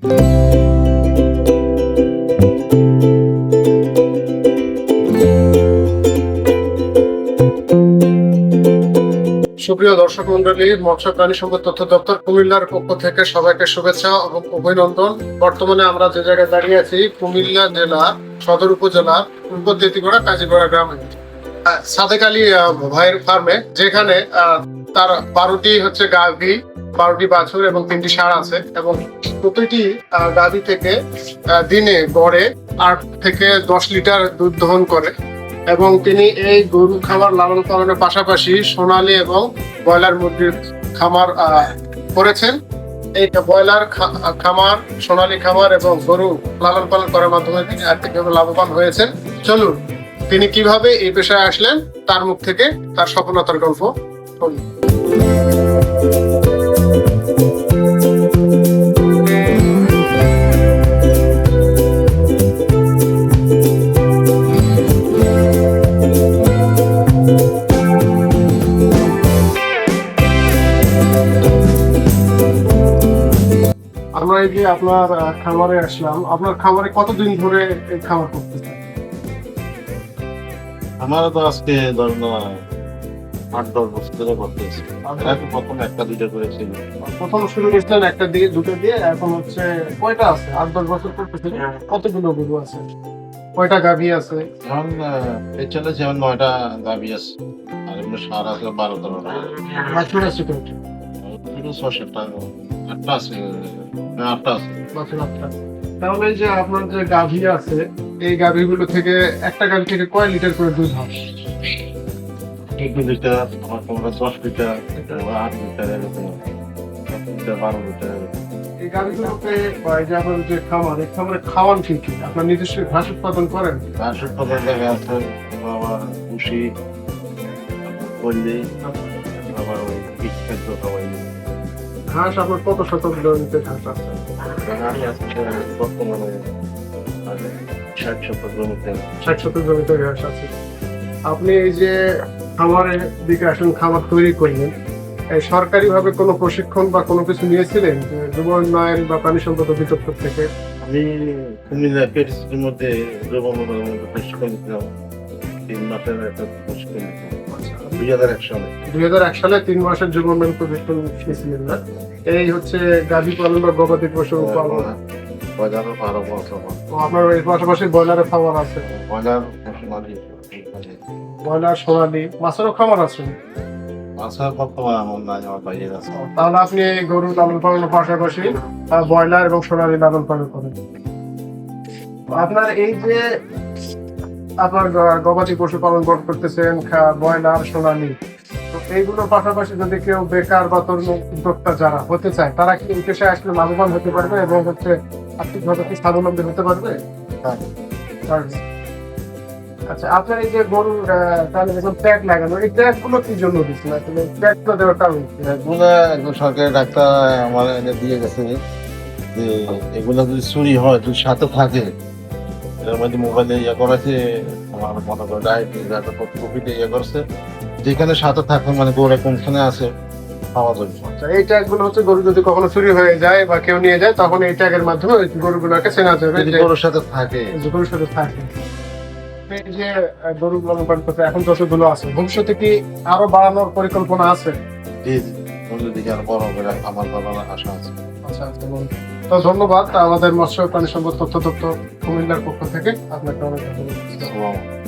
সুপ্রিয় দর্শক মন্ডলী, মৎস্য প্রাণী সম্পদ তথ্য দপ্তর কুমিল্লার পক্ষ থেকে সবাইকে শুভেচ্ছা এবং অভিনন্দন। বর্তমানে আমরা যে জায়গায় দাঁড়িয়ে আছি, কুমিল্লা জেলা, সদর উপজেলা, পূর্ব দেতিগড়া কাজীপাড়া গ্রামে। সাদেক আলী ভাইয়ের ফার্মে, যেখানে তার বারোটি হচ্ছে গাভী, বারোটি বাছুর এবং তিনটি ষাঁড় আছে এবং প্রতিটি গাভী থেকে দিনে গড়ে আট থেকে দশ লিটার দুধ দহন করে এবং তিনি এই গরু খামার লালন পালনের পাশাপাশি সোনালী এবং ব্রয়লার মুরগির খামার করেছেন। এই ব্রয়লার খামার, সোনালী খামার এবং গরু লালন পালন করার মাধ্যমে তিনি আর্থিকভাবে লাভবান হয়েছেন। চলুন তিনি কীভাবে এই পেশায় আসলেন, তার মুখ থেকে তার সফলতার গল্প। আমরা এই যে আপনার খামারে আসলাম, আপনার খামারে কতদিন ধরে এই খামার করতেছেন আমারও তো আজকে ধরুন আট দশ বছর ধরে করতেছি আগে প্রথম একটা দুইটা করেছিল। প্রথম শুরু করেছিলেন একটা দিয়ে দুটো দিয়ে এখন হচ্ছে কয়টা আছে? আট দশ বছর করতেছেন কতগুলো গরু আছে? কয়টা গাভী আছে? এখন চলে যেমন নয়টা গাবি আছে। আর এমনি সার আছে বারো তেরোটা বাছুর আছে কয়টা? ছয় সাতটা আটটা আছে আটটা আছে। বাছুর আটটা। তাহলে যে আপনার যে গাভী আছে এই গাভীগুলো থেকে একটা গাভী থেকে কয় লিটার করে দুধ হয়? এক লিটার আমার তোমরা দশ লিটার আট লিটার এরকম। বারো লিটার। এই গাভীগুলোকে যে আপনার যে খামার এই খামারে খাওয়ান কি কি? আপনার নিজস্ব ঘাস উৎপাদন করেন? ঘাস উৎপাদন জায়গা আছে আবার ওই বীজ খাদ্য খাওয়াই। ঘাস আপনার কত শতক জমিতে ঘাস আছে? বর্তমানে ষাট সত্তর জমিতে ষাট শতক জমিতে ঘাস আছে আপনি এই যে খামারের দিকে তৈরি করলেন সরকারিভাবে কোনো প্রশিক্ষণ বা কোনো কিছু নিয়েছিলেন যুব উন্নয়ন বা প্রাণী সম্পদ অধিদপ্তর থেকে? আমি কুমিল্লা মধ্যে মধ্যে প্রশিক্ষণ তিন মাসের একটা প্রশিক্ষণ দুই হাজার এক সালে। দুই হাজার এক সালে তিন মাসের যুব উন্নয়ন প্রশিক্ষণ নিয়েছিলেন না? এই হচ্ছে গাভী পালন বা গবাদি পশু পালন। ও আপনার এর পাশাপাশি ব্রয়লারের খামার আছে? বাজার পশুমালি ব্রয়লার সোনালি মাছেরও খামার আছে? আশা বর্তমানে আমার নাই আমার বাইরে আছে। তাহলে আপনি এই গরু লালন পালনের পাশাপাশি ব্রয়লার এবং সোনালী লালন পালন করেন। আপনার এই যে আপনার গবাদি পশু পালন করতেছেন ব্রয়লার সোনালী তো এইগুলোর পাশাপাশি যদি কেউ বেকার বা তরুণ উদ্যোক্তা যারা হতে চায় তারা কি এই পেশায় আসলে লাভবান হতে পারবে এবং হচ্ছে আর্থিকভাবে কি স্বাবলম্বী হতে পারবে হ্যাঁ। আচ্ছা আপনার এই যে গরুর তাহলে যখন ট্যাগ লাগানো এই ট্যাগগুলো কি জন্য দিচ্ছেন আসলে ট্যাগ তো কি? এগুলো একজন সরকারি ডাক্তার আমার এনে দিয়ে গেছে যে এগুলো যদি চুরি হয় যদি সাথে থাকে এর মধ্যে মোবাইলে ইয়ে করেছে আমার মনে করে ডায়েট কপিতে ইয়ে করছে যেখানে সাথে থাকে মানে গোড়ে কোনখানে আছে পাওয়া যাবে। এই ট্যাগগুলো হচ্ছে গরু যদি কখনো চুরি হয়ে যায় বা কেউ নিয়ে যায় তখন এই ট্যাগের মাধ্যমে ওই গরুগুলোকে চেনা যাবে গরুর সাথে থাকে। গরুর সাথে থাকে। যে গরু লালন পালন করতে এখন যতগুলো আছে ভবিষ্যতে কি আরও বাড়ানোর পরিকল্পনা আছে? যে বললে আরও বড় করে আমার বাবার আশা আছে। আচ্ছা আচ্ছা তো ধন্যবাদ আমাদের মৎস্য প্রাণী সম্পদ তথ্য দপ্তর কুমিল্লার পক্ষ থেকে। আপনাকে অনেক ধন্যবাদ।